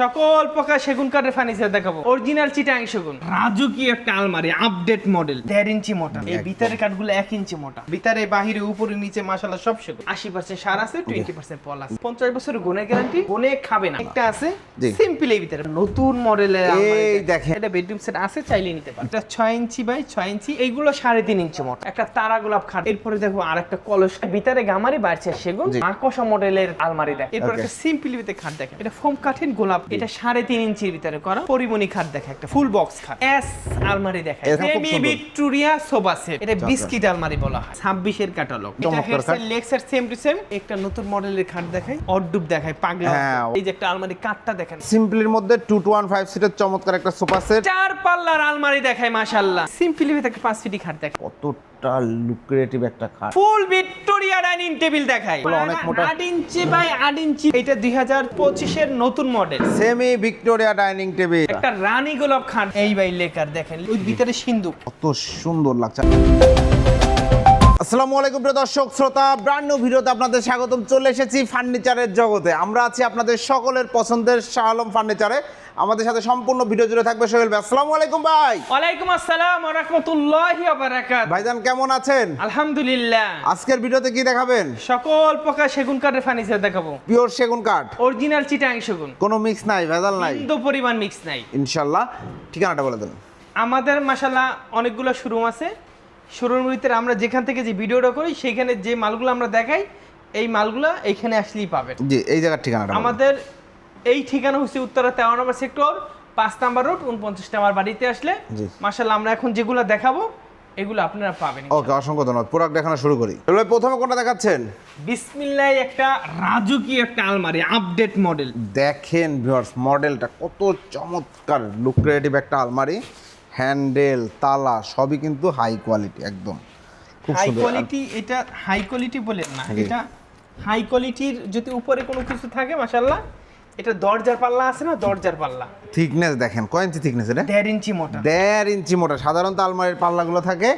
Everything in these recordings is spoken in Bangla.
সকল প্রকার সেগুন কাঠের ফার্নিচার দেখাবো। অরিজিনাল চিটাং সেগুন। রাজুকি একটা আলমারি আপডেট মডেল দেড় ইঞ্চি মোটা। এই ভিতরের কাঠগুলো এক ইঞ্চি মোটা। ভিতরে বাহিরে উপরে নিচে মাসালা সব সেগুন। আশি পার্সেন্ট সার আছে টোয়েন্টি পার্সেন্ট পল আছে। পঞ্চাশ বছরের গুণের গ্যারান্টি গুণে খাবে না। একটা আছে সিম্পল এই ভিতরে। নতুন মডেলের এই দেখেন। এটা বেডরুম সেট আছে চাইলে নিতে পারেন এটা ছয় ইঞ্চি বাই ছয় ইঞ্চি এইগুলো সাড়ে তিন ইঞ্চি মোটা। একটা তারা গোলাপ খাট। এরপরে দেখো আর একটা কলস। ভিতরে গামারি বাড়ছে সেগুন। জি। আকর্ষা মডেলের আলমারি দেখ। এরপর একটা সিম্পল ভিতরে খাট দেখেন। এটা ফোম কাঠের গোলাপ এটা সাড়ে তিন ইঞ্চির ভিতরে করা। পরিমণি খাট দেখে একটা ফুল বক্স খাট। এস আলমারি দেখে। সেমি ভিক্টোরিয়া সোফা সেট এটা বিস্কিট আলমারি বলা হয়। ছাব্বিশের ক্যাটালগ এটা হেডসেট। সেম টু সেম একটা নতুন মডেলের খাট দেখায় অড্ডুপ দেখায় পাগলা হ্যাঁ। এই যে একটা আলমারি কাঠটা দেখেন। সিম্পলির মধ্যে টু টু ওয়ান ফাইভ সিটের চমৎকার একটা সোফা সেট চার পাল্লার আলমারি দেখায় মাশাআল্লাহ। সিম্পলি ভিতরে পাঁচ ফিটি খাট দেখায় কতটা লুক্রেটিভ একটা খাট। ফুল ভিক্টোরিয়া ডাইনিং টেবিল দেখায় অনেক মোটা। 8 ইঞ্চি বাই 8 ইঞ্চি। এটা দুই হাজার পঁচিশের নতুন model semi Victoria dining table একটা রানী গোলাপ খান এই ভাই লেকার দেখেন ওই ভিতরে সিন্ধু কত সুন্দর লাগছে। আসসালামু আলাইকুম প্রিয় দর্শক শ্রোতা ব্র্যান্ড নিউ ভিডিওতে আপনাদের স্বাগতম। চলে এসেছি ফার্নিচারের জগতে। আমরা আছি আপনাদের সকলের পছন্দের শাহ আলম ফার্নিচারে। আমাদের সাথে সম্পূর্ণ ভিডিও জুড়ে থাকবে সোহেল ভাই। আসসালামু আলাইকুম ভাই। ওয়ালাইকুম আসসালাম ওয়া রাহমাতুল্লাহি ওয়া বারাকাতুহু। ভাইজান কেমন আছেন? আলহামদুলিল্লাহ। আজকের ভিডিওতে কি দেখাবেন? সকল প্রকার সেগুন কাঠের ফার্নিচার দেখাবো। পিওর সেগুন কাঠ? অরিজিনাল চিটাং সেগুন। কোনো মিক্স নাই ভেজাল নাই? বিন্দু পরিমাণ মিক্স নাই। ইনশাআল্লাহ। ঠিকানাটা বলে দেন। আমাদের মাসাল্লাহ অনেকগুলো শোরুম আছে। শোরুমের ভিতরে আমরা যেখান থেকে যে ভিডিওটা করি সেখানে যে মালগুলো আমরা দেখাই এই মালগুলো এইখানে আসলেই পাবেন। জি এই জায়গার ঠিকানাটা আমাদের এই ঠিকানা হচ্ছে উত্তরা তেরো নম্বর সেক্টর পাঁচ নাম্বার রোড উনপঞ্চাশ নাম্বার বাড়িতে আসলে। মাসাল্লাহ আমরা এখন যেগুলো দেখাবো এগুলো আপনারা পাবেন ওকে অসংখ্য ধন্যবাদ। প্রোডাক্ট দেখানো শুরু করি। এগুলো প্রথমে কোনটা দেখাচ্ছেন? বিসমিল্লাহ একটা রাজুকি একটা আলমারি আপডেট মডেল দেখেন ভিউয়ার্স মডেলটা কত চমৎকার লুক্রেটিভ একটা আলমারি। হ্যান্ডেল তালা সবই কিন্তু হাই কোয়ালিটি একদম। খুব হাই কোয়ালিটি এটা হাই কোয়ালিটি বলেন না। এটা হাই কোয়ালিটির যদি উপরে কোনো কিছু থাকে মাসাল্লাহ এটা দরজার পাল্লা আছে না? দরজার পাল্লা। থিকনেস দেখেন কয় ইঞ্চি থিকনেস এটা? দেড় ইঞ্চি মোটা। দেড় ইঞ্চি মোটা। সাধারণত আলমারির পাল্লাগুলো থাকে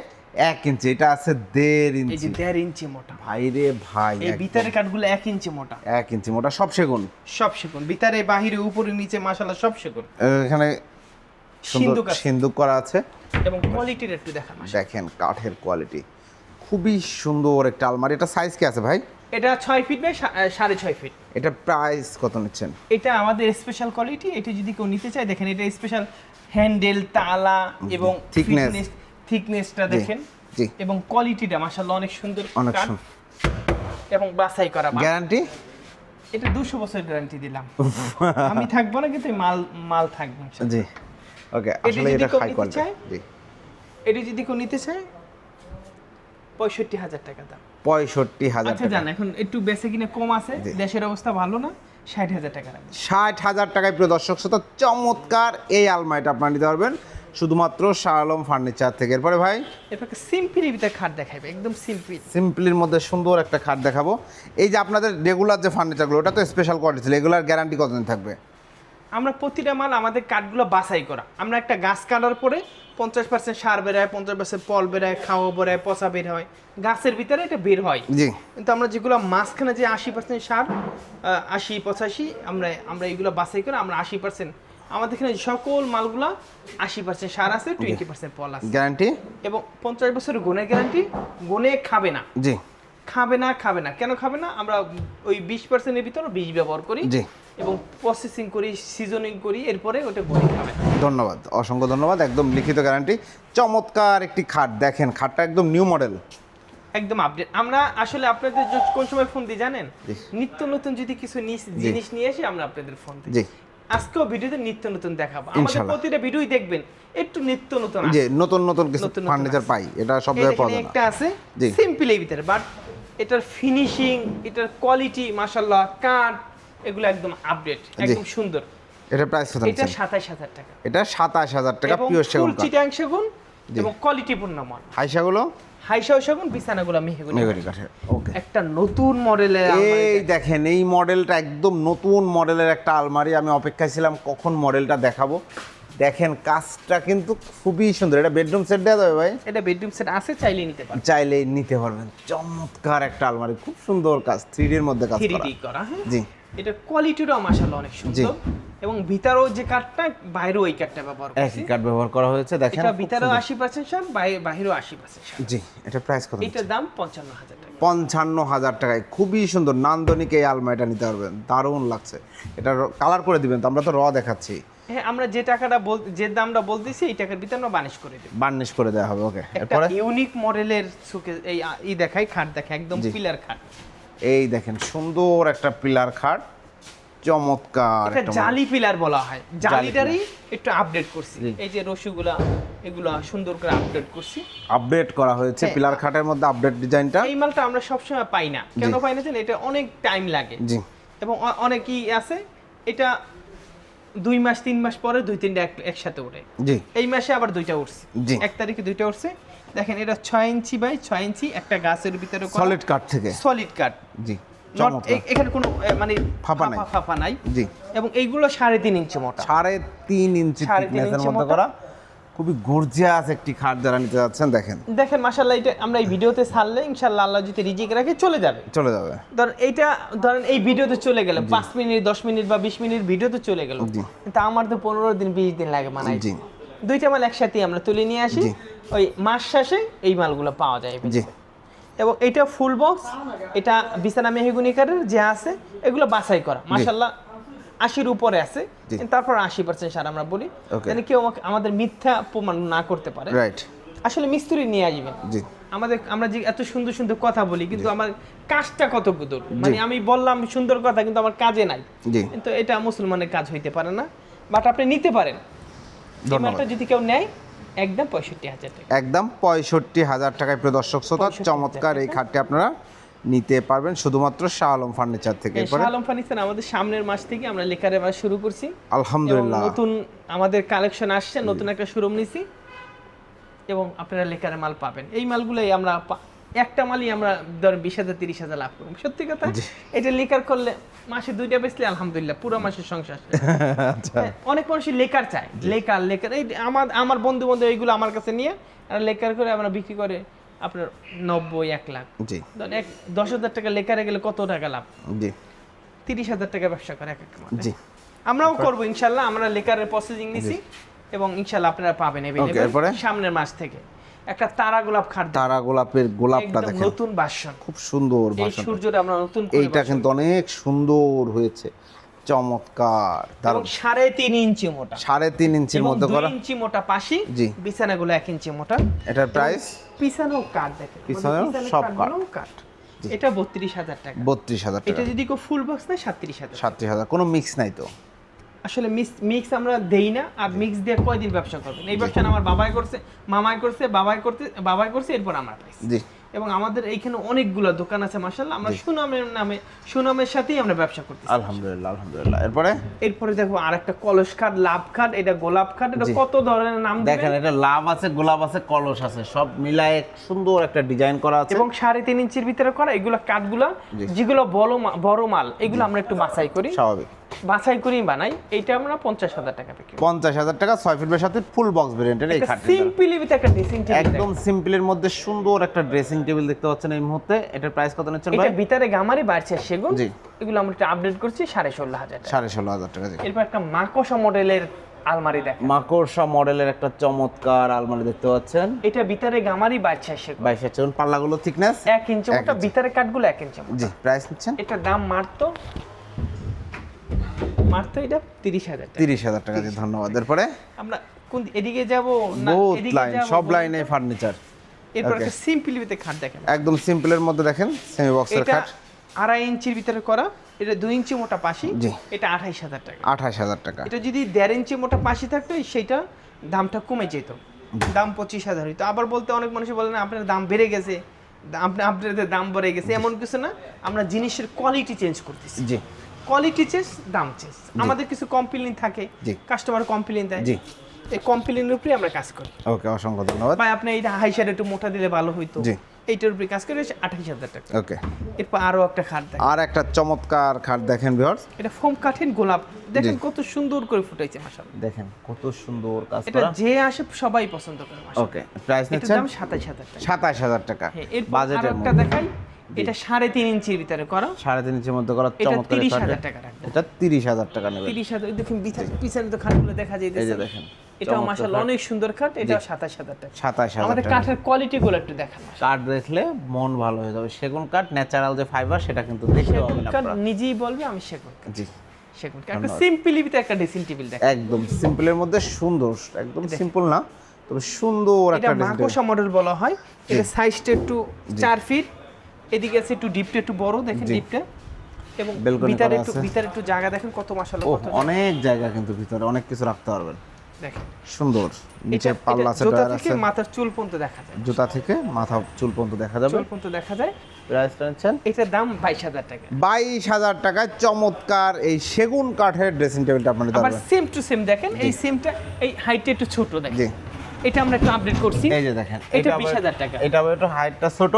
এক ইঞ্চি এটা আছে দেড় এই যে ইঞ্চি। দেড় ইঞ্চি মোটা। ভাই রে ভাই এই ভিতরের কাঠগুলো এক ইঞ্চি মোটা। এক ইঞ্চি মোটা সব সেগুন। সব সেগুন। ভিতরে বাহিরে উপরে নিচে মাসাল্লাহ সব সেগুন। এখানে সুন্দর সিন্দুক করা আছে। এবং কোয়ালিটির একটু দেখা মাসা দেখেন কাঠের কোয়ালিটি। খুবই সুন্দর একটা আলমারি। এটা সাইজ কি আছে ভাই? এটা ছয় ফিট বাই সাড়ে ছয় ফিট এটা প্রাইস কত নিচ্ছেন? এটা আমাদের স্পেশাল কোয়ালিটি এটা যদি কেউ নিতে চায় দেখেন এটা স্পেশাল হ্যান্ডেল তালা এবং Thickness। থিকনেসটা দেখেন। এবং কোয়ালিটিটা মাশাআল্লাহ অনেক সুন্দর অনেক সুন্দর। এবং বাছাই করা গ্যারান্টি এটা দুশো বছর গ্যারান্টি দিলাম। আমি থাকব না কিন্তু মাল মাল থাকবে জি। ওকে আসলে এটা হাই কোয়ালিটি? এটা যদি কেউ নিতে চায় পঁয়ষট্টি হাজার টাকা দাম। পঁয়ষট্টি হাজার আচ্ছা জান এখন একটু বেশি কিনে কম আছে। দেশের অবস্থা ভালো না ষাট হাজার টাকা ষাট হাজার টাকায় প্রিয় দর্শক শ্রোতা চমৎকার এই আলমারিটা আপনারা নিতে পারবেন শুধুমাত্র শাহ আলম ফার্নিচার থেকে। এরপরে ভাই? এরপর সিম্পলি ভিতরে খাট দেখাবে একদম সিম্পল। সিম্পলির মধ্যে সুন্দর একটা খাট দেখাবো। এই যে আপনাদের রেগুলার যে ফার্নিচারগুলো ওটা তো স্পেশাল কোয়ালিটি ছিল এগুলার গ্যারান্টি কতদিন থাকবে? আমরা প্রতিটা মাল আমাদের কাঠগুলো বাছাই করা। আমরা একটা গাছ কাটার পরে পঞ্চাশ পার্সেন্ট সার বেরোয় পঞ্চাশ পার্সেন্ট পল বেরোয় খাওয়া বেরোয় পচা বের হয়। গাছের ভিতরে এটা বের হয়। জি। কিন্তু আমরা যেগুলো মাঝখানে যে আশি পার্সেন্ট সার আশি পঁচাশি আমরা আমরা এগুলো বাছাই করে আমরা আশি পার্সেন্ট আমাদের এখানে সকল মালগুলো আশি পার্সেন্ট সার আছে টোয়েন্টি পার্সেন্ট পল আছে। গ্যারান্টি? এবং পঞ্চাশ বছরের গুণের গ্যারান্টি গুণে খাবে না। জি। খাবে না খাবে না। কেন খাবে না? আমরা ওই বিশ পার্সেন্টের ভিতরে বীজ ব্যবহার করি। জি। এবং প্রসেসিং করি সিজনিং করি এরপরে ওটা গুণে খাবে। ধন্যবাদ অসংখ্য ধন্যবাদ একদম লিখিত গ্যারান্টি চমৎকার একটি খাট দেখেন খাটটা একদম নিউ মডেল একদম আপডেট আমরা আসলে আপনাদের কোন সময় ফোন দিই জানেন? নিত্য নতুন যদি কিছু জিনিস নিয়ে এসে আমরা আপনাদের ফোন দিই। জি। আজকেও ভিডিওতে নিত্য নতুন দেখাবো। আমাদের প্রতিটা ভিডিওই দেখবেন একটু নিত্য নতুন যে। নতুন নতুন কিছু ফার্নিচার পাই এটা সব জায়গায় পাওয়া যায় একটা আছে। সিম্পল এই ভিতরে বাট এটার ফিনিশিং এটার কোয়ালিটি মাশাল্লাহ কাঠ এগুলো একদম আপডেট একদম সুন্দর। এটা প্রাইস কত এটা টাকা। এটা টাকা পিওর ফুল সেগুন কাঠ চিটাং সেগুন। এবং কোয়ালিটিপূর্ণ মাল। হাইসাগুলো? হাইসাও সেগুন বিছানাগুলো মেহগুনি মেঘরি কাঠের ওকে একটা নতুন মডেলের এই দেখেন এই মডেলটা একদম নতুন মডেলের একটা আলমারি। আমি অপেক্ষায় ছিলাম কখন মডেলটা দেখাবো। দেখেন কাজটা কিন্তু খুবই সুন্দর। এটা বেডরুম সেট দেওয়া যাবে ভাই? এটা বেডরুম সেট আছে চাইলে নিতে পারেন চাইলে নিতে পারবেন। চমৎকার একটা আলমারি। খুব সুন্দর কাজ থ্রি এর মধ্যে কাজ করা হ্যাঁ। জি। এটা কোয়ালিটিটাও মাশাআল্লাহ অনেক সুন্দর। এবং ভিতরেও যে কাঠটা বাইরেও ওই কাঠটা ব্যবহার করছি। একই কার্ড ব্যবহার করা হয়েছে দেখেন এটা ভিতরেও সুন্দর। আশি পার্সেন্ট সার বাহিরেও আশি পার্সেন্ট সার জি এটা প্রাইস কত এটার দাম পঞ্চান্ন হাজার টাকা। পঞ্চান্ন হাজার টাকায় খুবই সুন্দর নান্দনিক এই আলমারিটা নিতে পারবেন দারুণ লাগছে। এটা কালার করে দিবেন তো আমরা তো র দেখাচ্ছি। হ্যাঁ আমরা যে টাকাটা বল যে দামটা বলতেছি এই টাকার ভিতরে আমরা বানিশ করে দেবো। বার্নিশ করে দেওয়া হবে ওকে এরপরে? ইউনিক মডেলের সুকে এই ই দেখাই খাট দেখায় একদম পিলার খাট এই দেখেন সুন্দর একটা পিলার খাট চমৎকার একটা জালি পিলার বলা হয়। জালিটারই একটু আপডেট করছি। এই যে রশিগুলা এগুলা সুন্দর করে আপডেট করছি। আপডেট করা হয়েছে হ্যাঁ। পিলার খাটের মধ্যে আপডেট ডিজাইনটা। এই মালটা আমরা সবসময় পাই না। কেন পাই না? এটা অনেক টাইম লাগে। জি। এবং অনেকই আছে এটা দুই মাস তিন মাস পরে দুই তিনটা এক- একসাথে ওঠে। জি। এই মাসে আবার দুইটা উঠছে। জি। এক তারিখে দুইটা উঠছে। দেখেন এটা ছয় ইঞ্চি বাই ছয় ইঞ্চি একটা গাছের ভিতরে সলিড কাঠ থেকে। সলিড কাট জি এখানে কোনো মানে ফাঁপা নাই। ফাঁপা নাই। জি। এবং এইগুলো সাড়ে তিন ইঞ্চি মোটা। সাড়ে তিন ইঞ্চি মোটা। করা। খুবই গর্জিয়াস একটি খাট যারা নিতে যাচ্ছেন দেখেন। দেখেন এটা আমরা এই ভিডিওতে ছাড়লে ইনশাল্লাহ আল্লাহ যদি রিজিক রাখে চলে যাবে। চলে যাবে। ধরেন এইটা ধরেন এই ভিডিওতে চলে গেল পাঁচ মিনিট দশ মিনিট বা বিশ মিনিট ভিডিওতে চলে গেল। কিন্তু আমার তো পনেরো দিন বিশ দিন লাগে মানে জি। দুইটা মাল একসাথে আমরা তুলে নিয়ে আসি। ওই মাস শেষে এই মালগুলো পাওয়া যায় জি। এবং এটা ফুল বক্স এটা বিছানা মেহগুনি কাঠের যে আছে এগুলো বাছাই করা। মাশাল্লাহ আশির উপরে আছে। তারপর আশি পার্সেন্ট সার আমরা বলি. যেন কেউ আমাদের মিথ্যা প্রমাণ না করতে পারে। রাইট আসলে মিস্ত্রি নিয়ে আসবেন। আমাদের আমরা যে এত সুন্দর সুন্দর কথা বলি কিন্তু আমার কাজটা কত দূর মানে আমি বললাম সুন্দর কথা কিন্তু আমার কাজে নাই। কিন্তু এটা মুসলমানের কাজ হইতে পারে না। বাট আপনি নিতে পারেন। ধন্যবাদ। যদি কেউ নেয় একদম পঁয়ষট্টি হাজার টাকা। একদম পঁয়ষট্টি হাজার টাকায় প্রিয় দর্শক শ্রোতা চমৎকার এই খাটটি আপনারা নিতে পারবেন শুধুমাত্র শাহ আলম ফার্নিচার থেকে। শাহ আলম ফার্নিচার আমাদের সামনের মাস থেকে আমরা লেখারে মাস শুরু করছি। আলহামদুলিল্লাহ। নতুন আমাদের কালেকশন আসছে নতুন একটা শোরুম নিছি এবং আপনারা লেকারে মাল পাবেন। এই মালগুলোই আমরা একটা মালই আমরা ধর বিশ হাজার তিরিশ হাজার লাভ করব। সত্যি কথা এটা লেকার করলে মাসে দুইটা বেচলে আলহামদুলিল্লাহ পুরো মাসের সংসার আচ্ছা। হ্যাঁ, অনেক মানুষই লেকার চায়। লেকার লেকার এই আমার আমার বন্ধু বন্ধু এইগুলো আমার কাছে নিয়ে আর লেকার করে আমরা বিক্রি করে আপনার নব্বই এক লাখ। জি। এক দশ হাজার টাকা লেকারে গেলে কত টাকা লাভ? জি। তিরিশ হাজার টাকা ব্যবসা করে এক এক মাসে। জি। আমরাও করব ইনশাল্লাহ আমরা লেকারের প্রসেসিং নিছি এবং ইনশাল্লাহ আপনারা পাবেন? সামনের মাস থেকে। একটা তারা গোলাপ খাট তারা গোলাপের গোলাপটা দেখেন। নতুন বাসন। খুব সুন্দর এই ভাষণ সূর্যটা আমরা নতুন এইটা কিন্তু অনেক সুন্দর হয়েছে। চমৎকার দারুণ। সাড়ে তিন ইঞ্চি মোটা। সাড়ে তিন ইঞ্চির মধ্যে করা। ইঞ্চি মোটা পাশি জি। বিছানাগুলো এক ইঞ্চি মোটা। এটার প্রাইস পিছানো কাঠ দেখেন। পিছনের সব কাঠ। এটা বত্রিশ হাজার টাকা। বত্রিশ হাজার এটা যদি কেউ ফুল বক্স নেয় সাতত্রিশ হাজার সাতত্রিশ হাজার। কোনো মিক্স নাই তো? আসলে মিক্স মিক্স আমরা দেই না আর মিক্স দিয়ে কয়দিন ব্যবসা করবেন? এই ব্যবসা আমার বাবাই করছে মামাই করছে বাবাই করতে বাবাই করছে এরপর আমার পাইছি। জি। এবং আমাদের এইখানে অনেকগুলো দোকান আছে মাসাল্লাহ আমরা সুনামের নামে সুনামের সাথেই আমরা ব্যবসা করতেছি। আলহামদুলিল্লাহ আলহামদুলিল্লাহ। এরপরে? এরপরে দেখো আর একটা কলস খাট লাভ খাট এটা গোলাপ খাট এটা কত ধরনের নাম দেখেন এটা লাভ আছে গোলাপ আছে কলস আছে সব মিলায় এক সুন্দর একটা ডিজাইন করা আছে। এবং সাড়ে তিন ইঞ্চির ভিতরে করা এগুলো কাঠগুলো। যেগুলো বড় বড় মাল এগুলো আমরা একটু বাছাই করি। স্বাভাবিক। বাছাই করি বানাই এইটা আমরা পঞ্চাশ হাজার টাকা বিক্রি পঞ্চাশ হাজার টাকা ছয় ফিট বাই সাথে ফুল বক্স ভেরিয়েন্টের এই এটা খাটটা সিম্পলি উইথ একটা ড্রেসিং টেবিল একদম সিম্পলের মধ্যে সুন্দর একটা ড্রেসিং টেবিল দেখতে পাচ্ছেন এই মুহূর্তে। এটার প্রাইস কত নিচ্ছেন এটা ভিতরে গামারি বাড়ছে সেগুন। জি। এগুলো আমরা একটু আপডেট করছি সাড়ে ষোলো হাজার টাকা। সাড়ে ষোলো হাজার টাকা এরপর একটা মাকসা মডেলের আলমারি দেখ মাকড়সা মডেলের একটা চমৎকার আলমারি দেখতে পাচ্ছেন। এটা ভিতরে গামারি বাড়ছে সেগুন। বাইশ চলুন পাল্লাগুলো থিকনেস এক ইঞ্চি মোটা। ভিতরে কাঠগুলো এক ইঞ্চি জি প্রাইস নিচ্ছেন। এটা দাম মারতো মারতো এটা তিরিশ হাজার টাকা। তিরিশ হাজার টাকা জি ধন্যবাদ। এরপরে? আমরা কোন এদিকে যাব বহুত লাইন সব লাইনে? ফার্নিচার এরপর একটা সিম্পলি ভিতরে খাট দেখেন। একদম সিম্পলের মধ্যে দেখেন সেমি বক্সের খাট আড়াই ইঞ্চির ভিতরে করা এটা দুই ইঞ্চি মোটা পাশি এটা আঠাইশ হাজার টাকা। আঠাশ হাজার টাকা। এটা যদি দেড় ইঞ্চি মোটা পাশি থাকতো সেটা দামটা কমে যেত। দাম পঁচিশ হাজার হইতো। আবার বলতে অনেক মানুষ বলে না আপনার দাম বেড়ে গেছে। আপনি আপনাদের দাম বেড়ে গেছে। এমন কিছু না আমরা জিনিসের কোয়ালিটি চেঞ্জ করতেছি। জি। কোয়ালিটি চেঞ্জ দাম চেঞ্জ আমাদের কিছু কমপ্লেন থাকে কাস্টমার কমপ্লেন দেয়। জি। এই কমপ্লেনের উপরে আমরা কাজ করি। ওকে অসংখ্য ধন্যবাদ। ভাই আপনি এইটা হাই সাইড একটু মোটা দিলে ভালো হইতো। জি। এইটার উপরে কাজ করে আঠাইশ হাজার টাকা। ওকে। এরপর আরও একটা খাট দেয় আর একটা চমৎকার খাট দেখেন ভিউয়ার্স এটা ফোম কাঠের গোলাপ। দেখেন কত সুন্দর করে ফুটাইছে মাশাআল্লাহ। দেখেন কত সুন্দর কাজ করা। এটা যে আসে সবাই পছন্দ করে ওকে প্রাইস নিচ্ছেন? দাম সাতাইশ হাজার টাকা। সাতাশ হাজার টাকা। হ্যাঁ এরপর বাজেটের একটা মধ্যে। দেখাই। এটা সাড়ে তিন ইঞ্চির ভিতরে করা। সাড়ে তিন ইঞ্চির মধ্যে করা এটা চমৎকার তিরিশ হাজার টাকা রাখব। এটা তিরিশ হাজার টাকা নেবে। তিরিশ হাজার দেখুন পিছনে- তো খাটগুলো দেখা এই যে দেখেন এটাও মাসাল্লাহ অনেক সুন্দর এটাও সাতাশ হাজার টাকা। সাতাশ হাজার আমাদের কাঠের কোয়ালিটি গুলো একটু দেখান। কাঠ দেখলে মন ভালো হয়ে যাবে। সেগুন কাঠ ন্যাচারাল যে ফাইবার সেটা কিন্তু দেখতে পাবেন কাঠ আপনারা। নিজেই বলবে আমি সেগুন কাঠ। জি। সেগুন কাঠ। একটা সিম্পলিতে একটা ড্রেসিং টেবিল দেখ একদম সিম্পলের মধ্যে সুন্দর একদম সিম্পল না তবে সুন্দর এটা একটা ডিজাইন মাকোসা মডেল বলা হয়। এটা সাইজটা একটু চার ফিট এদিকে আছে একটু ডিপটা একটু বড় দেখেন ডিপটা এবং ভিতরে একটু ভিতরে একটু জায়গা দেখেন কত কত অনেক জায়গা কিন্তু ভিতরে অনেক কিছু রাখতে পারবেন। দেখেন। সুন্দর। নিচে পাল্লা আছে জুতা থেকে মাথার চুল পর্যন্ত দেখা যায়। জুতা থেকে মাথা চুল পর্যন্ত দেখা যাবে। চুল পর্যন্ত দেখা যায়। প্রাইসটা নিচ্ছেন এটার দাম বাইশ হাজার টাকা। বাইশ হাজার টাকায় চমৎকার এই সেগুন কাঠের ড্রেসিং টেবিলটা আপনি নিতে আবার সেম টু সেম দেখেন এই সেমটা এই হাইটটা একটু ছোট জি। দেখেন এটা আমরা একটু আপডেট করছি। এই যে দেখেন এটা 20,000 টাকা। এটা আবার একটু হাইটটা ছোট।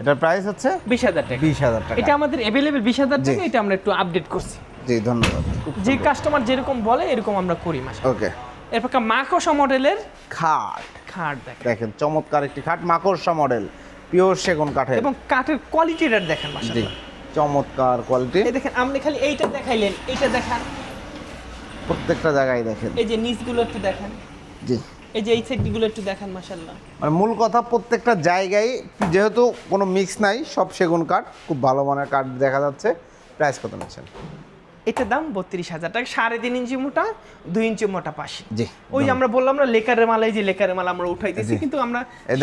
এটার প্রাইস হচ্ছে বিশ হাজার টাকা। বিশ হাজার টাকা। এটা আমাদের অ্যাভেলেবেল বিশ হাজার। টাকা এটা আমরা একটু আপডেট করছি। জি ধন্যবাদ। যে কাস্টমার যেরকম বলে এরকম আমরা করি মাসে ওকে এরপর মাকসা মডেলের খাট। খাট দেখেন। দেখেন চমৎকার একটি খাট মাকড়সা মডেল। পিওর সেগুন কাঠের। এবং কাঠের কোয়ালিটিটা দেখেন জি চমৎকার কোয়ালিটি এই দেখেন আপনি খালি এইটা দেখাইলেন এইটা দেখান। প্রত্যেকটা জায়গায় দেখেন। এই যে নিচগুলো একটু দেখেন। জি। এই যে এই সাইডগুলো একটু দেখান মাসাল্লাহ মানে মূল কথা প্রত্যেকটা জায়গায় যেহেতু কোনো মিক্স নাই সব সেগুন কাঠ খুব ভালো মানের কাঠ দেখা যাচ্ছে। প্রাইস কত নিচ্ছেন? এটার দাম বত্রিশ হাজার টাকা সাড়ে তিন ইঞ্চি মোটা দুই ইঞ্চি মোটা পাশে। জি ওই যে আমরা বললাম না লেকারের মাল এই যে লেকারের মাল আমরা উঠাইতেছি জি। কিন্তু আমরা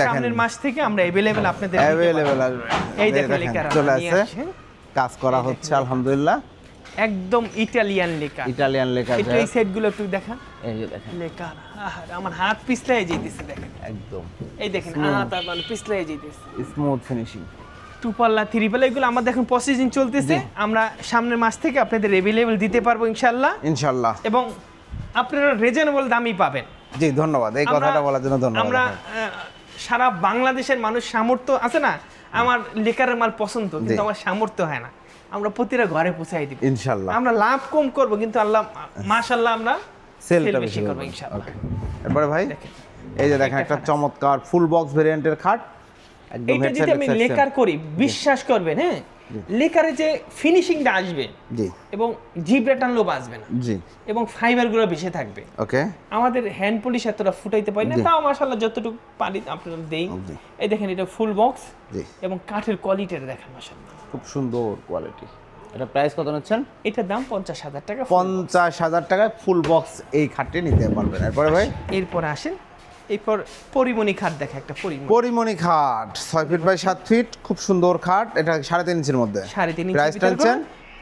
সামনের মাস থেকে আমরা অ্যাভেলেবেল আপনাদের। অ্যাভেলেবেল এই দেখেন লেকার চলে আসছে। কাজ করা হচ্ছে আলহামদুলিল্লাহ। একদম ইটালিয়ান লেকার ইটালিয়ান লেখা একটু এই সেটগুলো একটু দেখান এই যে দেখেন। আহারে, আমার হাত পিছলাই যেতেছে দেখেন। একদম। এই দেখেন হাত আর মানে পিছলাই যেতেছে স্মুথ ফিনিশিং টু পাল্লা থ্রি পাল্লা এগুলো আমাদের এখন প্রসেসিং চলতেছে। আমরা সামনের মাস থেকে আপনাদের অ্যাভেলেবেল দিতে পারব ইনশাল্লাহ ইনশাল্লাহ এবং আপনারা রিজনেবল দামই পাবেন। জি ধন্যবাদ। এই কথাটা বলার জন্য ধন্যবাদ। আমরা আহ, সারা বাংলাদেশের মানুষ সামর্থ্য আছে না? আমার লেকারের মাল পছন্দ কিন্তু আমার সামর্থ্য হয় না। আমরা প্রতিটা ঘরে পৌঁছাই দিব। ইনশাল্লাহ। আমরা লাভ কম করব কিন্তু আল্লাহ মাশাল্লাহ আমরা সেলটা বেশি করব। ওকে এরপরে ভাই? এই যে দেখেন একটা চমৎকার ফুল বক্স ভেরিয়েন্টের খাট। একদম এটা যদি আমি লেকার করি বিশ্বাস করবেন হ্যাঁ? লেকারে যে ফিনিশিংটা আসবে জি। এবং জিব্রা টানলেও বাঁচবে না। জি। এবং ফাইবারগুলো বেশি থাকবে। ওকে আমাদের হ্যান্ড পলিশ এতটা ফুটাইতে পারি না তাও মাশাল্লাহ যতটুকু পারি আপনারা দেই। এই দেখেন এটা ফুল বক্স জি। এবং কাঠের কোয়ালিটিটা দেখেন মাশাল্লাহ খুব সুন্দর কোয়ালিটি এটা প্রাইস কত নিচ্ছেন? এটার দাম পঞ্চাশ হাজার টাকা পঞ্চাশ হাজার টাকায় ফুল বক্স এই খাটটি নিতে পারবেন। এরপরে ভাই? এরপর আসেন। এরপর পরিমণি খাট দেখে একটা পরিমণি। পরিমণি খাট ছয় ফিট বাই সাত ফিট খুব সুন্দর খাট। এটা সাড়ে তিন ইঞ্চির মধ্যে। সাড়ে তিন ইঞ্চি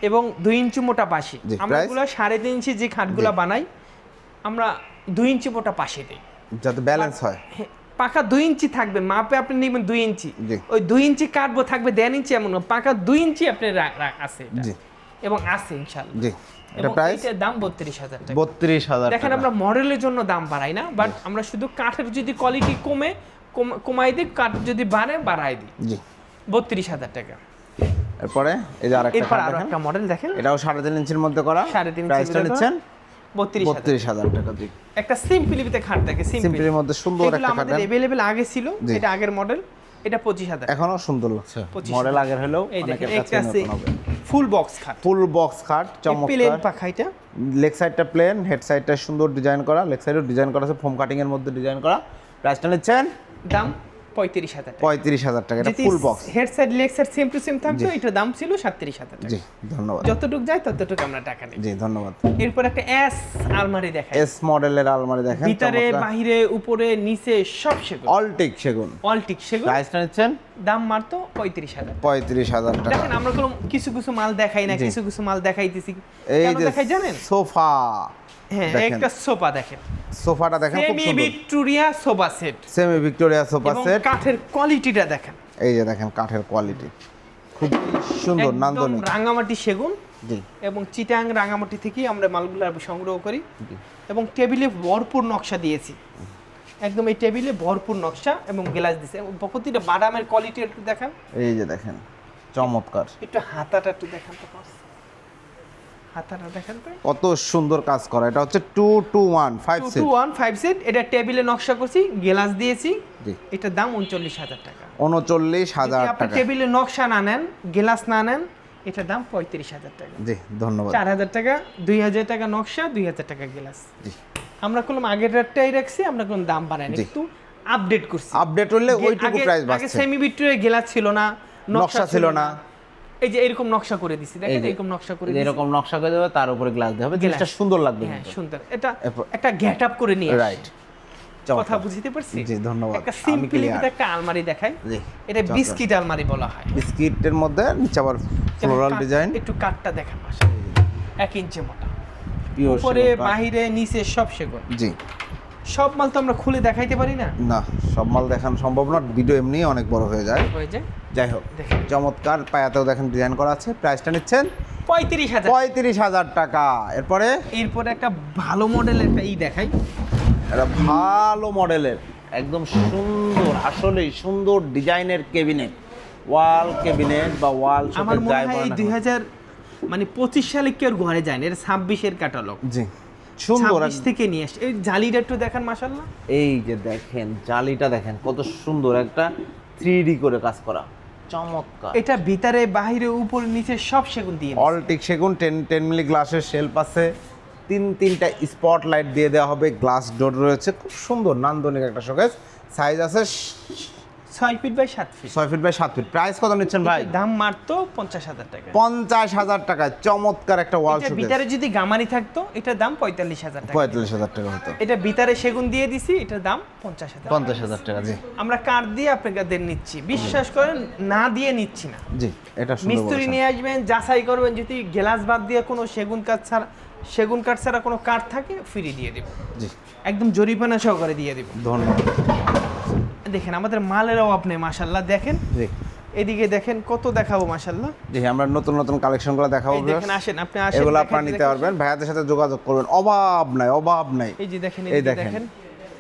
এবং দুই ইঞ্চি মোটা পাশে। আমরা সাড়ে তিন ইঞ্চি যে খাটগুলো বানাই আমরা দুই ইঞ্চি মোটা পাশে দিই। যাতে ব্যালেন্স হয় পাকা দুই ইঞ্চি থাকবে মাপে আপনি নেবেন দুই ইঞ্চি। ওই দুই ইঞ্চি কাটবো থাকবে দেড় ইঞ্চি এমন পাকা দুই ইঞ্চি আপনি আছে এবং আছে ইনশাল্লাহ জি। এটা এবং প্রাইস এটার দাম বত্রিশ হাজার বত্রিশ হাজার দেখেন আমরা মডেলের জন্য দাম বাড়াই না বাট আমরা শুধু কাঠের যদি কোয়ালিটি কমে কমাই দিই কাঠ যদি বাড়ে বাড়াই দিই। জি। বত্রিশ হাজার টাকা। এরপরে এই যে আরেকটা মডেল দেখেন। এটাও সাড়ে তিন ইঞ্চির মধ্যে করা। সাড়ে তিন প্রাইসটা নিচ্ছেন বত্রিশ হাজার। টাকা জি একটা সিম্পলিতে খাট দেখে সিম্পল। মধ্যে সুন্দর একটা খাট আমাদের অ্যাভেলেবেল আগে ছিল এটা আগের মডেল এটা পঁচিশ হাজার। এখনও সুন্দর লাগছে। মডেল আগের হলেও অনেকের কাছে ফুল বক্স খাট। ফুল বক্স খাট প্লেন চমৎকার। পাখা এটা। লেগ সাইডটা প্লেন হেড সাইডটা সুন্দর ডিজাইন করা। লেগ সাইডও ডিজাইন করা আছে ফোম কাটিং এর মধ্যে ডিজাইন করা। প্রাইসটা নিচ্ছেন? দাম? পঁয়ত্রিশ হাজার পঁয়ত্রিশ হাজার টাকা এটা full box head side leg side same to same থাকতো এটার দাম ছিল সাতত্রিশ হাজার টাকা। জি ধন্যবাদ। যতটুকু যায় ততটুকু আমরা টাকা নিই জি ধন্যবাদ। এরপর একটা এস আলমারি দেখাই। এস মডেলের আলমারি দেখেন ভিতরে বাহিরে উপরে নিচে সব সেগুন। অলটিক সেগুন। অলটিক সেগুন। প্রাইসটা নিচ্ছেন? দাম মারতো পঁয়ত্রিশ হাজার পঁয়ত্রিশ হাজার টাকা। দেখেন আমরা কোনো কিছু কিছু মাল দেখাই না কিছু কিছু মাল দেখাইতেছি। এই যে দেখাই জানেন? সোফা। হ্যাঁ দেখেন। একটা সোফা দেখেন। সোফাটা দেখেন খুব semi Victoria sofa set semi Victoria sofa set কাঠের কোয়ালিটিটা দেখেন। এই যে দেখেন কাঠের কোয়ালিটি খুব সুন্দর একদম নান্দনিক। রাঙামাটি সেগুন জি। এবং চিটাং রাঙামাটি থেকেই আমরা মালগুলো সংগ্রহ করি। জি। এবং টেবিলে ভরপুর নকশা দিয়েছি। একদম এই টেবিলে ভরপুর নকশা এবং গ্লাস দিয়েছে। এবং প্রতিটা বাদামের কোয়ালিটি একটু দেখান। এই যে দেখেন চমৎকার। একটু হাতাটা একটু দেখান তো। হাতাটা দেখান তো। কত সুন্দর কাজ করা। এটা হচ্ছে two two one five two set two one five set এটা টেবিলে নকশা করছি গ্লাস দিয়েছি। জি। এটার দাম উনচল্লিশ হাজার টাকা। উনচল্লিশ যদি হাজার আপনি টেবিলে নকশা না নেন গ্লাস না নেন এটার দাম পঁয়ত্রিশ হাজার টাকা। জি ধন্যবাদ। চার হাজার টাকা দুই হাজার টাকা নকশা দুই হাজার টাকা গ্লাস। জি। আমরা কোনো আগের রেটটাই রাখছি আমরা কোনো দাম বাড়াইনি একটু আপডেট করছি। আপডেট হলে ওইটুকু প্রাইস আগে সেমি ভিক্টোরিয়া গ্লাস ছিল না নকশা ছিল না। এই যে এরকম নকশা করে দিছি দেখেন এরকম নকশা করে দিছি। এরকম নকশা করে দেবে তার উপরে গ্লাস দেবে Glass। জিনিসটা সুন্দর লাগবে হ্যাঁ সুন্দর। এটা একটা গেট আপ করে নিয়ে রাইট কথা বুঝতে পারছি? জি, ধন্যবাদ। একটা সিম্পলি একটা আলমারি দেখাই। এটা বিস্কিট আলমারি বলা হয়। বিস্কিটের মধ্যে নিচে আবার ফ্লোরাল ডিজাইন একটু কাঠটা দেখেন মাসা এক ইঞ্চি মোটা উপরে বাহিরে নিচে সব সেগুন। জি। সব মাল তো আমরা খুলে দেখাইতে পারি না। না সব মাল দেখানো সম্ভব না ভিডিও এমনি অনেক বড় হয়ে যায়। হয়ে যায়। যাই হোক চমৎকার। পায়াতেও দেখেন ডিজাইন করা আছে। প্রাইসটা নিচ্ছেন? পঁয়ত্রিশ হাজার। পঁয়ত্রিশ হাজার টাকা। এরপরে? এরপরে একটা ভালো মডেল একটা ই দেখাই। একটা ভালো মডেলের। একদম সুন্দর আসলেই সুন্দর ডিজাইনের কেবিনেট ওয়াল কেবিনেট বা ওয়াল আমার মনে হয় দুই হাজার মানে পঁচিশ সালে কেউ ঘরে যায় না এটা ছাব্বিশের ক্যাটালগ জি। সুন্দর থেকে নিয়ে আসছে। এই জালিটা একটু দেখান মাসাল্লাহ এই যে দেখেন জালিটা দেখেন কত সুন্দর একটা থ্রি করে কাজ করা। চমৎকার। এটা ভিতরে বাহিরে উপর নিচে সব সেগুন দিয়ে দিছে। অলটিক সেগুন টেন টেন মিলি গ্লাসের শেল্প আছে। তিন তিনটা স্পট লাইট দিয়ে দেওয়া হবে গ্লাস ডোর রয়েছে। খুব সুন্দর নান্দনিক একটা শোকেস সাইজ আছে ছয় ফিট বাই সাত ফিট ছয় ফিট বাই সাত ফিট প্রাইস কত নিচ্ছেন ভাই? দাম মারতো পঞ্চাশ হাজার টাকা। পঞ্চাশ হাজার টাকা চমৎকার একটা ওয়াল এটা শোকেস ভিতরে যদি গামারি থাকতো এটার দাম পঁয়তাল্লিশ হাজার টাকা। পঁয়তাল্লিশ হাজার টাকা হতো। এটা ভিতরে সেগুন দিয়ে দিছি এটার দাম পঞ্চাশ হাজার পঞ্চাশ হাজার টাকা জি। আমরা কাঠ দিয়ে আপনাদের নিচ্ছি। বিশ্বাস করেন না দিয়ে নিচ্ছি না। জি এটা মিস্ত্রি নিয়ে আসবেন যাচাই করবেন যদি গ্লাস বাদ দিয়ে কোনো সেগুন কাঠ ছাড়া সেগুন কাঠ ছাড়া কোনো কাঠ থাকে ফ্রি দিয়ে দেব। জি। একদম জরিমানা সহকারে দিয়ে দেব। ধন্যবাদ। দেখেন আমাদের মালের অভাব নেই মাসাল্লাহ দেখেন এদিকে দেখেন কত দেখাবো মাসাল্লাহ জি আমরা নতুন নতুন কালেকশনগুলো দেখাবো দেখেন আসেন আপনি আসেন এগুলো আপনারা নিতে পারবেন। ভাইয়াদের সাথে যোগাযোগ করবেন। অভাব নাই অভাব নাই। এই যে দেখেন এই দেখেন।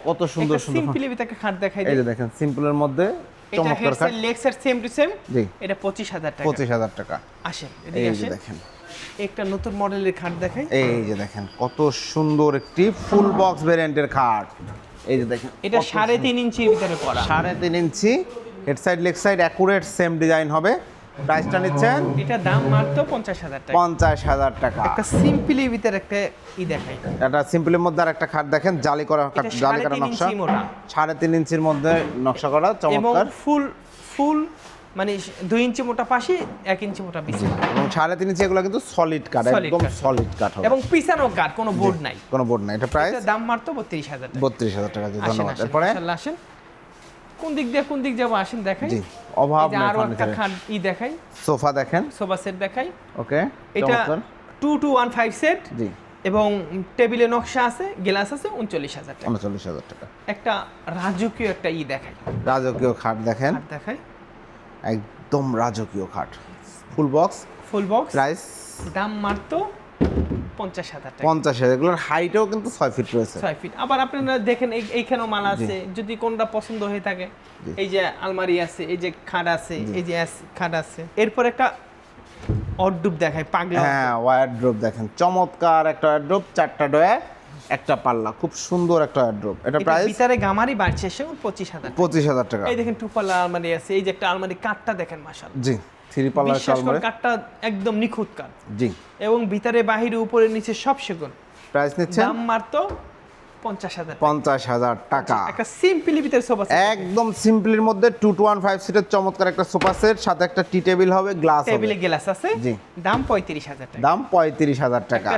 কত সুন্দর সুন্দর সিম্পলি একটা খাট দেখাই এই যে দেখেন সিম্পলের মধ্যে চমৎকার কাঠ leg set same to same জি। এটা পঁচিশ হাজার টাকা। পঁচিশ হাজার টাকা। আসেন এই এদিকে যে আসেন। দেখেন। একটা নতুন মডেলের খাট দেখাই। এই যে দেখেন কত সুন্দর একটি ফুল বক্স ভেরিয়েন্টের খাট। এই যে দেখেন এটা সাড়ে তিন ইঞ্চির ভিতরে করা। সাড়ে তিন inch head side leg side accurate same design হবে। প্রাইসটা নিচ্ছেন এটা দাম মাত্র পঞ্চাশ হাজার টাকা। পঞ্চাশ হাজার টাকা। একটা সিম্পলি ভিতরে একটা ই দেখাই। এটা সিম্পলির মধ্যে আর একটা খাট দেখেন জালি করা জালি করা নকশা। সাড়ে তিন ইঞ্চির মধ্যে নকশা করা চমৎকার। ফুল ফুল মানে দুই ইঞ্চি মোটা পাশে এক ইঞ্চি মোটা বিছানা এবং সাড়ে তিন ইঞ্চি এগুলো কিন্তু সলিড কাঠ একদম সলিড কাঠ এবং পিছানো কাঠ কোনো বোর্ড নাই। কোনো বোর্ড নাই। এটা প্রাইস দাম মাত্র বত্রিশ হাজার টাকা। বত্রিশ হাজার টাকা ধন্যবাদ। এরপরে? আসেন। কোন দিক দিয়ে কোন দিক যাব আসেন দেখাই। জি অভাব আরও একটা খাট ই দেখাই। সোফা দেখেন। সোফা সেট দেখাই। ওকে এটা two two one five set জি। এবং টেবিলে নকশা আছে গ্লাস আছে উনচল্লিশ হাজার টাকা। উনচল্লিশ হাজার টাকা। একটা রাজকীয় একটা ই দেখাই। রাজকীয় খাট দেখেন। খাট দেখাই। একদম রাজকীয় খাট। Full box full box price দাম মাত্র পঞ্চাশ হাজার টাকা। পঞ্চাশ হাজার। এগুলোর হাইটও কিন্তু ছয় ফিট রয়েছে। ছয় ফিট আবার আপনারা দেখেন এই- এইখানেও মাল আছে। যদি কোনটা পছন্দ হয়ে থাকে এই যে আলমারি আছে এই যে খাট আছে এই যে খাট আছে। এরপর একটা অড্ডুব দেখায় পাগলা হ্যাঁ ওয়ারড্রোপ দেখেন। চমৎকার একটা ওয়ারড্রোপ চারটা ডয়ার একটা পাল্লা খুব সুন্দর একটা ড্রপ এটা প্রাইস ভিতরে গামারি বাড়ছে সে পঁচিশ হাজার টাকা। পঁচিশ হাজার টাকা। এই দেখেন টু পাল্লা আলমারি আছে এই যে একটা আলমারি কাঠটা দেখেন মাসাল জি থ্রি পাল্লা আলমারি কাঠটা একদম নিখুঁত কাঠ। জি। এবং ভিতরে বাহিরে উপরে নিচে সব সেগুন। প্রাইস নিচ্ছে দাম মারতো পঞ্চাশ হাজার। টাকা। টাকা একটা সিম্পলি ভিতরে সোফা একদম সিম্পলের মধ্যে টু টু ওয়ান ফাইভ সিটের চমৎকার একটা সোফা সেট সাথে একটা টি টেবিল হবে গ্লাস টেবিলে গ্লাস আছে। জি। দাম পঁয়ত্রিশ হাজার টাকা। দাম পঁয়ত্রিশ হাজার টাকা।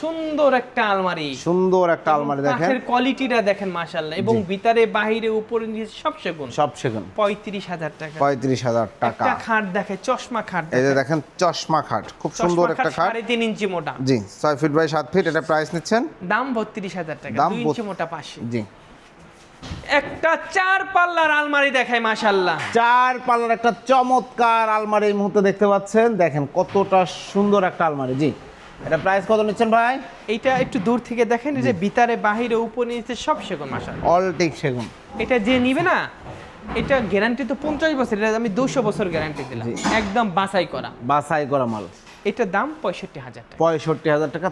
সুন্দর একটা আলমারি। সুন্দর একটা আলমারি দেখেন। কোয়ালিটিটা দেখেন মাশাল্লাহ এবং ভিতরে বাহিরে উপরে নিচে সব সেগুন। সব সেগুন। পঁয়ত্রিশ হাজার টাকা। পঁয়ত্রিশ হাজার টাকা। একটা খাট দেখে চশমা খাট এই যে দেখেন। চশমা খাট। খুব সুন্দর একটা খাট। সাড়ে তিন ইঞ্চি মোটা। জি ছয় ফিট বাই সাত ফিট এটা প্রাইস নিচ্ছেন? দাম বত্রিশ হাজার টাকা। দাম ইঞ্চি মোটা পাশে। জি। একটা চার পাল্লার আলমারি দেখায় মাশাল্লাহ চার পাল্লার একটা চমৎকার আলমারি এই মুহূর্তে দেখতে পাচ্ছেন। দেখেন কতটা সুন্দর একটা আলমারি জি। এটা প্রাইস কত নিচ্ছেন ভাই? এইটা একটু দূর থেকে দেখেন যে ভিতরে বাহিরে উপরে নিচে সব সেগুন অল টেক সেগুন। এটা যে নিবে না এটা গ্যারান্টি তো পঞ্চাশ বছর এটা আমি দুশো বছর গ্যারান্টি দিলাম। একদম বাছাই করা। বাছাই করা মাল। এটার দাম পঁয়ষট্টি হাজার টাকা। পঁয়ষট্টি হাজার টাকা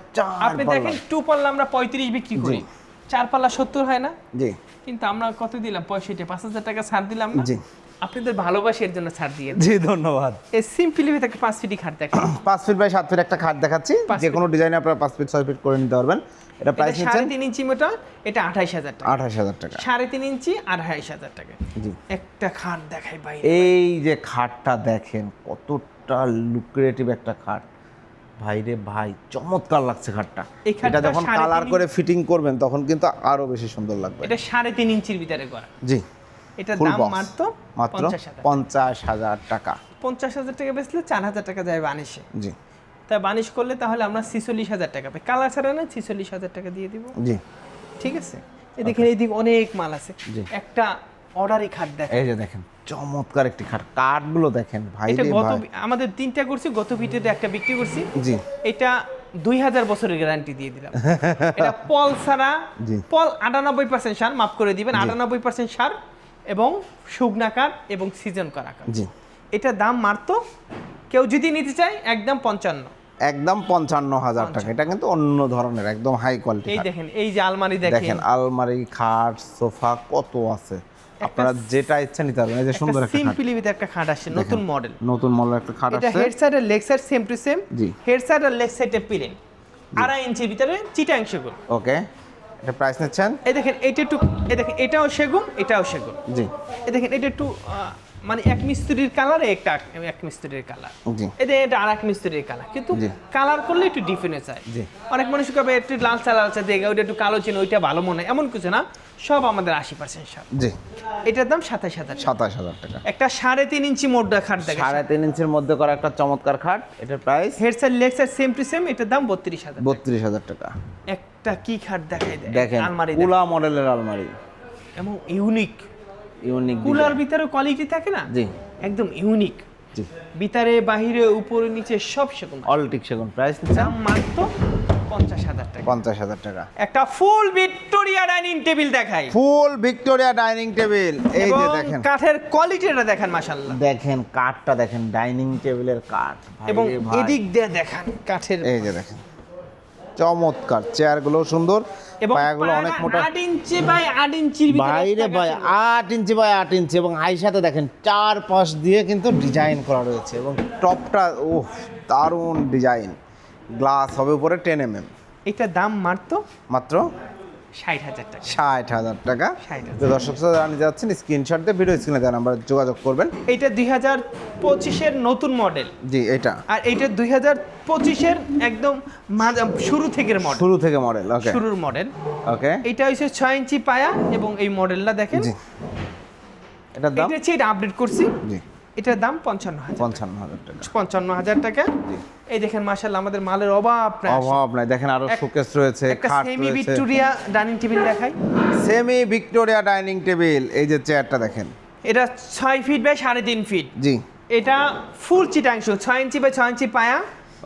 আপনি দেখেন টু পাল্লা আমরা পঁয়ত্রিশ বিক্রি করি। চার পাল্লা সত্তর হয় না? জি। কিন্তু আমরা কত দিলাম? পঁয়ষট্টি পাঁচ হাজার টাকা ছাড় দিলাম না? জি। আপনাদের ভালোবাসার জন্য ছাড় দিয়ে জি ধন্যবাদ। এই সিম্পলি থেকে পাঁচ ফিটি খাট দেখেন। পাঁচ ফিট বাই সাত ফিট একটা খাট দেখাচ্ছি। যে কোনো ডিজাইনে আপনারা পাঁচ ফিট ছয় ফিট করে নিতে পারবেন। এটা প্রাইস সাড়ে নিচ্ছেন তিন ইঞ্চি মোটা এটা আঠাইশ হাজার টাকা। আঠাশ হাজার টাকা। সাড়ে তিন ইঞ্চি আড়াইশ হাজার টাকা। জি। একটা খাট দেখাই ভাই এই যে খাটটা দেখেন কতটা লুক্রেটিভ একটা খাট। ভাই রে ভাই চমৎকার লাগছে খাটটা এটা যখন কালার করে ফিটিং করবেন তখন কিন্তু আরও বেশি সুন্দর লাগবে। এটা সাড়ে তিন ইঞ্চির ভিতরে করা। জি। ফুল দাম মাত্র মাত্র পঞ্চাশ হাজার টাকা। পঞ্চাশ হাজার টাকা। বেচলে চার হাজার টাকা যায় বানিশে। জি। তাই বানিশ করলে তাহলে আমরা ছিচল্লিশ হাজার টাকা পাই। কালার ছাড়া না ছিচল্লিশ হাজার টাকা দিয়ে দিব। জি। ঠিক আছে? এদিকে এইদিকে অনেক মাল আছে। একটা অর্ডারি খাট দেখ। এই যে দেখেন। চমৎকার একটি খাট। কাঠগুলো দেখেন ভাই এটা গত আমাদের তিনটা করছি গত ভিডিওতে একটা বিক্রি করছি। জি। এটা দুই হাজার বছরের গ্যারান্টি দিয়ে দিলাম। এটা পল ছাড়া পল আটানব্বই পার্সেন্ট সার মাফ করে দিবেন আটানব্বই পার্সেন্ট সার এবং শুকনাকার এবং সিজন করা। জি। এটা দাম মারতো কেউ যদি নিতে চায় একদম পঞ্চান্ন। একদম পঞ্চান্ন হাজার টাকা। এটা কিন্তু অন্য ধরনের একদম হাই কোয়ালিটি এই দেখেন এই যে আলমারি দেখেন আলমারি খাট সোফা কত আছে। আপনারা যেটা ইচ্ছা নিতে পারবেন এই যে সুন্দর একটা সিম্পলি একটা খাট আসছে নতুন মডেল নতুন মডেল একটা খাট এটা আসছে। Head side R leg side same to same G. Head side আর লেগ সাইডে পিলেন আড়াই ইঞ্চি ভিতরে চিটাং সেগুন। ওকে এটা প্রাইস নিচ্ছেন? এই দেখেন এটা একটু এই দেখেন এটাও সেগুন এটাও সেগুন। জি। এই দেখেন এটা একটু মানে এক মিস্ত্রির কালার একটা এক মিস্ত্রির কালার এটা এটা আর এক মিস্ত্রির কালার কিন্তু কালার করলে একটু ডিফারেন্স হয় জি। অনেক মানুষ কবে একটু লাল লালচা লালচা দেখে ওইটা একটু কালো চিন ওইটা ভালো মনে এমন কিছু না সব আমাদের আশি পার্সেন্ট সার। জি। এটার দাম সাতাশ হাজার টাকা। সাতাশ হাজার টাকা। একটা সাড়ে তিন ইঞ্চি মোডা খাট দেখেন সাড়ে তিন ইঞ্চির মধ্যে করা একটা চমৎকার খাট এটার price head side leg side same to same এটার দাম বত্রিশ হাজার বত্রিশ হাজার টাকা। একটা কি খাট দেখাই দেয়? দেখেন আলমারি। কুলা মডেলের আলমারি। এবং ইউনিক ইউনিক কুলার ভিতরে কোয়ালিটি থাকে না? জি। একদম ইউনিক জি। ভিতরে বাহিরে উপরে নিচে সব সেরকম অলটিক সেগুন। প্রাইস দাম মাত্র পঞ্চাশ হাজার টাকা। পঞ্চাশ হাজার টাকা। একটা ফুল ভিক্টোরিয়া ডাইনিং টেবিল দেখাই। ফুল ভিক্টোরিয়া ডাইনিং টেবিল এই যে দেখেন। কাঠের কোয়ালিটিটা দেখেন মাশাল্লাহ দেখেন কাঠটা দেখেন ডাইনিং টেবিলের কাঠ। এবং এদিক দিয়ে দেখান কাঠের এই যে দেখেন। চমৎকার। চেয়ারগুলো সুন্দর। এবং পায়াগুলো অনেক মোটা। ইঞ্চি বাই আট ইঞ্চির ভিতরে বাইরে ভাই ইঞ্চি বাই আট ইঞ্চি এবং আইসাতে দেখেন চার পাশ দিয়ে কিন্তু ডিজাইন করা রয়েছে এবং টপটা ওহ দারুণ ডিজাইন। গ্লাস হবে উপরে টেন এম এম এটার দাম মারতো মাত্র ষাট হাজার টাকা। ষাট হাজার টাকা। 60,000 তো দর্শক যারা নিতে যাচ্ছেন স্ক্রিনশট দিয়ে ভিডিও স্ক্রিনে দেন আমরা যোগাযোগ করবেন। এটা দুই হাজার পঁচিশের নতুন মডেল জি এটা। আর এইটা দুই হাজার পঁচিশের একদম শুরু থেকের মডেল শুরু থেকে মডেল ওকে শুরুর মডেল ওকে এটা হচ্ছে ছয় ইঞ্চি পায়া এবং এই মডেলটা দেখেন। দাম? এটা হচ্ছে এটা আপডেট করছি। জি। এটার দাম পঞ্চান্ন হাজার পঞ্চান্ন হাজার টাকা। পঞ্চান্ন হাজার টাকা। এই দেখেন মাসাল্লাহ আমাদের মালের অভাব নাই অভাব নাই। দেখেন আরও শোকেস রয়েছে খাট সেমি ভিক্টোরিয়া ডাইনিং টেবিল দেখাই। সেমি ভিক্টোরিয়া ডাইনিং টেবিল এই যে চেয়ারটা দেখেন। এটা ছয় ফিট বাই সাড়ে তিন ফিট জি। এটা ফুল চিটাংশ ছয় ইঞ্চি বাই ছয় ইঞ্চি পায়া।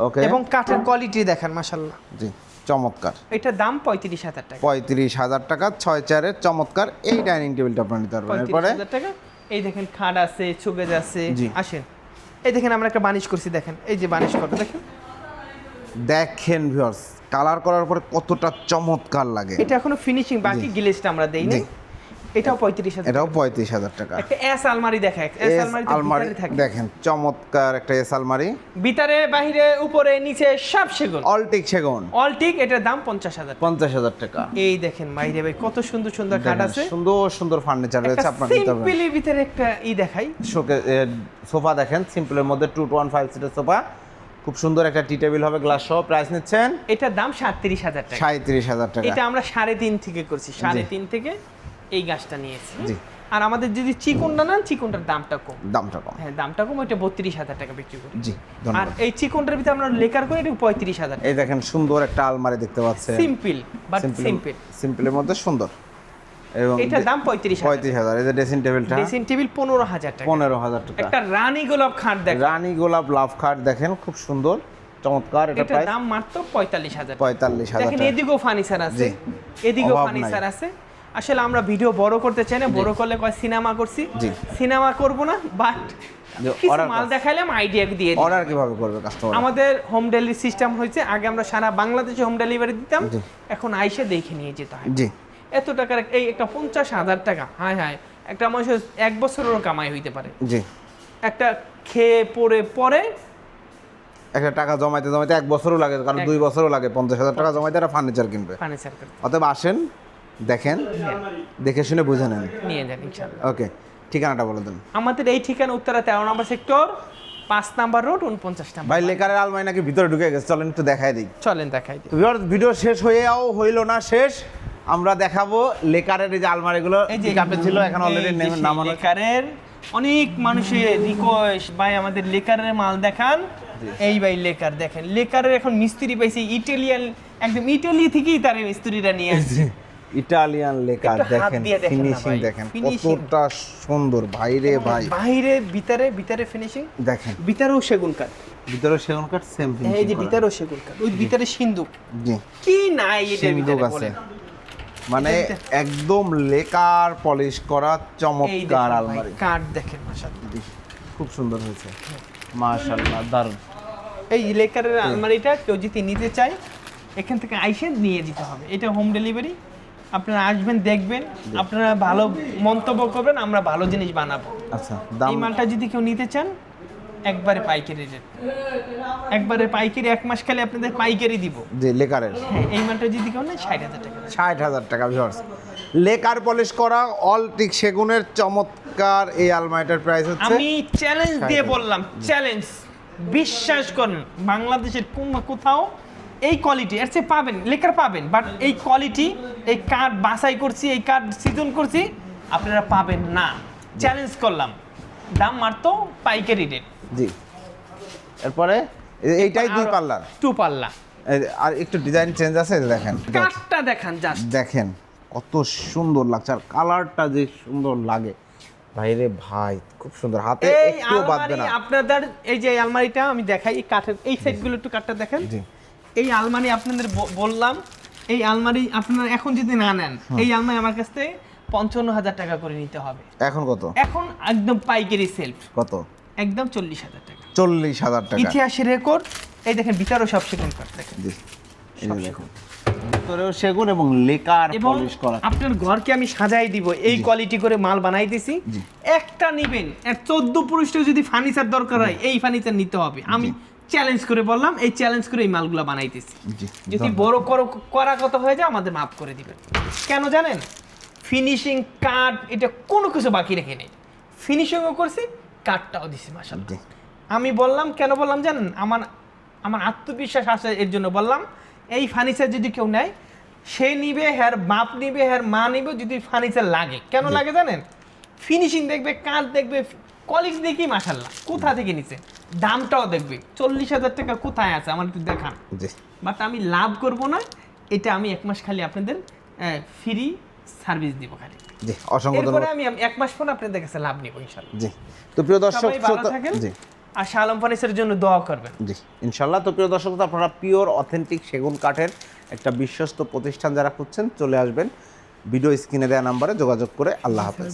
ওকে এবং কাঠের কোয়ালিটি দেখেন মাসাল্লাহ জি চমৎকার। এটার দাম পঁয়ত্রিশ হাজার টাকা। পঁয়ত্রিশ হাজার টাকা ছয় চেয়ারের চমৎকার। এই ডাইনিং টেবিলটা আপনার নিতে পারবেন। এরপরে এই দেখেন খাট আছে ছুগেজ আছে আসেন। এই দেখেন আমরা একটা বানিশ করছি দেখেন। এই যে বানিশ করতে দেখেন। দেখেন ভিউয়ার্স কালার করার পরে কতটা চমৎকার লাগে। এটা এখনও ফিনিশিং বাকি গ্লেজটা আমরা দেই জি। এটাও পঁয়ত্রিশ হাজার এটাও পঁয়ত্রিশ হাজার টাকা। একটা এস আলমারি দেখা এস এস আলমারি আলমারি দেখেন চমৎকার একটা এস আলমারি। ভিতরে বাহিরে উপরে নিচে সব সেগুন। অলটিক সেগুন। অলটিক এটার দাম পঞ্চাশ হাজার পঞ্চাশ হাজার টাকা। এই দেখেন বাইরে ভাই কত সুন্দর সুন্দর দেখেন, আছে। সুন্দর সুন্দর ফার্নিচার রয়েছে আপনার সিম্পলি ভিতরে একটা ই দেখাই। শোকে সোফা দেখেন সিম্পলের মধ্যে টু টু ওয়ান ফাইভ সিটের সোফা। খুব সুন্দর একটা টি টেবিল হবে গ্লাস সহ প্রাইস নিচ্ছেন। এটার দাম সাতত্রিশ হাজার টাকা। সাঁত্রিশ হাজার টাকা। এটা আমরা সাড়ে তিন থেকে করছি সাড়ে তিন থেকে এই গাছটা নিয়েছি। জি। আর আমাদের যদি চিকনটা নেন চিকনটার দামটা কম। দামটা কম। হ্যাঁ দামটা কম এটা বত্রিশ হাজার টাকা বিক্রি করি। জি আর এই চিকনটার ভিতরে আমরা লেকার করে এটা পঁয়ত্রিশ হাজার এই দেখেন সুন্দর একটা আলমারি দেখতে পাচ্ছেন। সিম্পল বাট সিম্পল সিম্পলের মধ্যে সুন্দর। এবং এটার দাম পঁয়ত্রিশ পঁয়ত্রিশ হাজার এই যে ড্রেসিং টেবিলটা ড্রেসিং টেবিল পনেরো হাজার টাকা। পনেরো হাজার টাকা। একটা রানী গোলাপ খাট দেখ রানী গোলাপ লাভ খাট দেখেন খুব সুন্দর চমৎকার এটা প্রাইস দাম মাত্র পঁয়তাল্লিশ হাজার পঁয়তাল্লিশ হাজার দেখেন এদিকেও ফার্নিচার আছে। এদিকেও ফার্নিচার আছে। আসলে আমরা ভিডিও বড় করতে চাই না বড় করলে কয় সিনেমা করছি? সিনেমা করব না বাট কিছু মাল দেখাইলাম আইডিয়া দিয়ে অর্ডার কীভাবে করবে কাস্টমার আমাদের হোম ডেলিভারি সিস্টেম হয়েছে আগে আমরা সারা বাংলাদেশে হোম ডেলিভারি দিতাম এখন আইসে দেখে নিয়ে যেতে হয়। জি। এত টাকার এই একটা পঞ্চাশ হাজার টাকা হায় হায় একটা মানুষের এক বছরেরও কামাই হইতে পারে। জি। একটা খেয়ে পরে পরে একটা টাকা জমাইতে জমাইতে এক বছরও লাগে কারণ দুই বছরও লাগে পঞ্চাশ হাজার টাকা জমাইতে একটা ফার্নিচার কিনবে। ফার্নিচার অতএব আসেন দেখেন দেখে শুনে বুঝে নেন। নিয়ে যান ইনশাল্লাহ ওকে ঠিকানাটা বলে দেন। আমাদের এই ঠিকানা উত্তরা তেরো নম্বর সেক্টর পাঁচ নাম্বার রোড উনপঞ্চাশ নাম্বার ভাই লেকারের আলমারি নাকি ভিতরে ঢুকে গেছে? চলেন একটু দেখাই দিই। চলেন দেখাই দিই। ভিডিও শেষ হয়েও হইল না শেষ। আমরা দেখাবো লেকারের এই যে আলমারিগুলো এই যে পিকআপে ছিল এখন অলরেডি নামানো। লেকারের অনেক মানুষের রিকোয়েস্ট ভাই আমাদের লেকারের মাল দেখান। এই ভাই লেকার দেখেন। লেকারের এখন মিস্ত্রি পাইছে ইটালিয়ান একদম ইটালি থেকেই তার মিস্ত্রিরা নিয়ে আসছে। ইটালিয়ান হাত দেখেন ফিনিশিং দেখেন। কতটা সুন্দর ভাইরে ভাই। বাইরে ভিতরে ভিতরে ফিনিশিং দেখেন। ভিতরেও সেগুন কাঠ। ভিতরে সেগুন কাঠ সেম এই যে ভিতরেও সেগুন কাঠ ওই ভিতরে সিন্ধুক। জি। কি নাই সিন্ধুক ভিতরে আছে। মানে একদম লেকার পলিশ করা চমৎকার আলমারি। কাঠ দেখেন মাশাআল্লাহ। খুব সুন্দর হয়েছে। মাশাআল্লাহ দারুণ। এই লেকারের আলমারিটা কেউ যদি নিতে চায় এখান থেকে আইসে নিয়ে যেতে হবে। এটা হোম ডেলিভারি আপনারা আসবেন দেখবেন আপনারা ভালো মন্তব্য করবেন আমরা ভালো জিনিস বানাবো। আচ্ছা দাম এই মালটা যদি কেউ নিতে চান একবারে পাইকারি রেট একবারে পাইকারি এক মাস খালি আপনাদের পাইকারি দিব। যে লেকারের। হ্যাঁ এই মালটা যদি কেউ নেয় ষাট হাজার টাকা। ষাট হাজার টাকা ভিউয়ার্স লেকার পলিশ করা অল টিক সেগুনের চমৎকার এই আলমারিটার প্রাইস হচ্ছে আমি চ্যালেঞ্জ দিয়ে বললাম চ্যালেঞ্জ বিশ্বাস করুন বাংলাদেশের কোন- কোথাও এই কোয়ালিটি এর চেয়ে পাবেন লেখার পাবেন বাট এই কোয়ালিটি এই কার্ড বাছাই করছি এই কার্ড সিজন করছি আপনারা পাবেন না। চ্যালেঞ্জ করলাম। দাম মারতো পাইকারি রেট জি। এরপরে এইটাই দুই পাল্লা টু পাল্লা। আর একটু ডিজাইন চেঞ্জ আছে দেখেন। কাঠটা দেখান জাস্ট দেখেন কত সুন্দর লাগছে আর কালারটা যে সুন্দর লাগে। ভাইরে ভাই খুব সুন্দর। হাতে একটু আলমারি না। আপনাদের এই যে আলমারিটা আমি দেখাই এই কাঠের এই সাইডগুলো একটু কাঠটা দেখেন। জি। এই আলমারি আপনাদের বললাম এই আলমারি আপনারা এখন যদি না নেন এই আলমারি আমার কাছ থেকে পঞ্চান্ন হাজার টাকা করে নিতে হবে। এখন কত? এখন একদম পাইকারি সেলফ কত? একদম চল্লিশ হাজার টাকা। চল্লিশ হাজার টাকা। ইতিহাসের রেকর্ড এই দেখেন ভিতরও সব দেখেন। ভিতরেও সেগুন। এবং লেকার পলিশ করা। আপনার ঘরকে আমি সাজাই দিব এই কোয়ালিটি করে মাল বানাইতেছি জি। একটা নিবেন চোদ্দ পুরুষটা যদি ফার্নিচার দরকার হয় এই ফার্নিচার নিতে হবে। আমি চ্যালেঞ্জ করে বললাম এই চ্যালেঞ্জ করে এই মালগুলো বানাইতেছি। যদি বড় করো করা কত হয়ে যায় আমাদের মাফ করে দিবেন। কেন জানেন? ফিনিশিং কাট এটা কোনো কিছু বাকি রেখে নেই। ফিনিশিংও করছি কাটটাও দিছি মাসাল আমি বললাম কেন বললাম জানেন? আমার আমার আত্মবিশ্বাস আছে এর জন্য বললাম এই ফার্নিচার যদি কেউ নেয় সে নিবে হ্যার বাপ নিবে হ্যার মা নিবে যদি ফার্নিচার লাগে। কেন লাগে জানেন? ফিনিশিং দেখবে কাঠ দেখবে কোয়ালিটি দেখি মাসাল্লাহ কোথা থেকে নিছে? দামটাও দেখবে। চল্লিশ হাজার টাকা কোথায় আছে? আমার একটু দেখান। বাট আমি লাভ করব না এটা আমি এক মাস খালি আপনাদের ফ্রি সার্ভিস দিব খালি। জি অসংখ্য এরপরে ধন্যবাদ। আমি এক মাস পর আপনাদের কাছে লাভ নিব জি। তো প্রিয় দর্শক শ্রোতা- জি। আর শালম ফার্নিচারের জন্য দোয়া করবেন। জি ইনশাল্লাহ তো প্রিয় দর্শক আপনারা পিওর অথেন্টিক সেগুন কাঠের একটা বিশ্বস্ত প্রতিষ্ঠান যারা খুঁজছেন চলে আসবেন। ভিডিও স্ক্রিনে দেওয়া নাম্বারে যোগাযোগ করে। আল্লাহ হাফেজ।